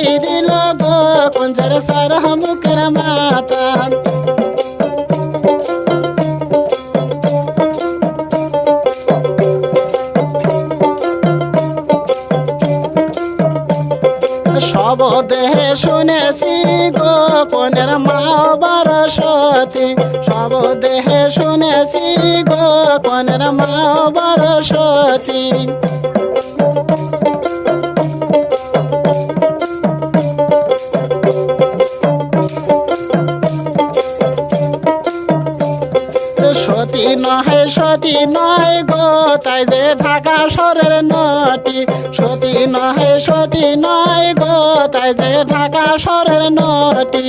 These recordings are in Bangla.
ঘিরিল গো পঞ্চর সার মুখের মাতা সব দেহে শুনেছি গো কনের মা বরসতি সব দেহে শুনেছি গো কনের মা সতী। নহে, সতী নয় গো, তাই যে ঢাকা সরের নটি সতী নহে, সতী নয় গো, তাই যে ঢাকা সরের নটি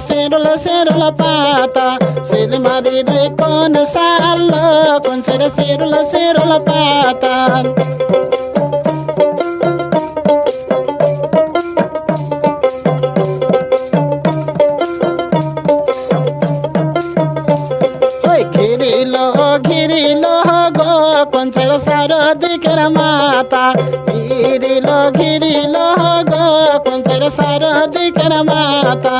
সিরল সিরল পাতা সিলমারি রে কোন শালো কোন সের সিরল সিরল পাতা কঞ্চের সার দিকের মাতা ঘিরিল ঘিরিল গো কঞ্চের সার দিকের মাতা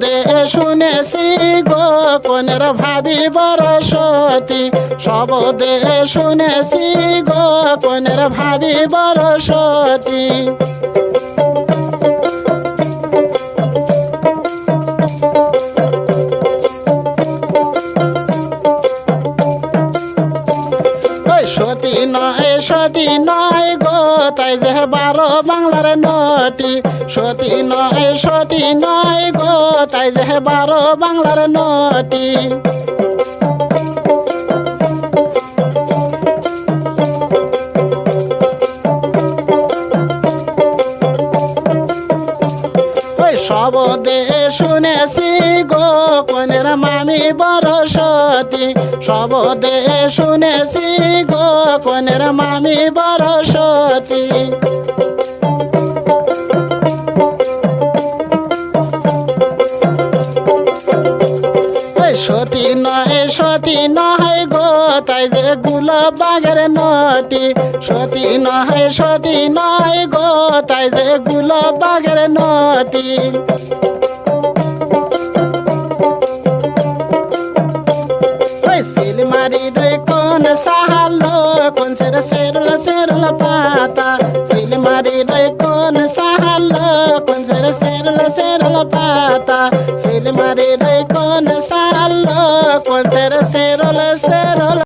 দে শুনেছি গো কোনের ভাবি বরসতি সব দে শুনেছি গো কোনের ভাবি বরসতি সতী নয় সতী নয় গো, তাই যে বারো বাংলার নটি। সতী নয় সতী নয় বারো বাংলার নটি। ওই সব দে শুনেছি গো, কনের মামি বরসতি। সব দে শুনেছি গো, কনের মামি বরসতি। ওই গুলো বাগের নটি, সতী নয় সতী নয় গো, তাই যে গুলো বাগের নটি সিলমারি রে কোন সাহালো, কোন সের সেরল সেরল পাতা। সিলমারি রে কোন সাহালো, কোন সের সেরল সেরল পাতা। সিলমারি রে কোন সাহালো, কোন সের সেরল সেরল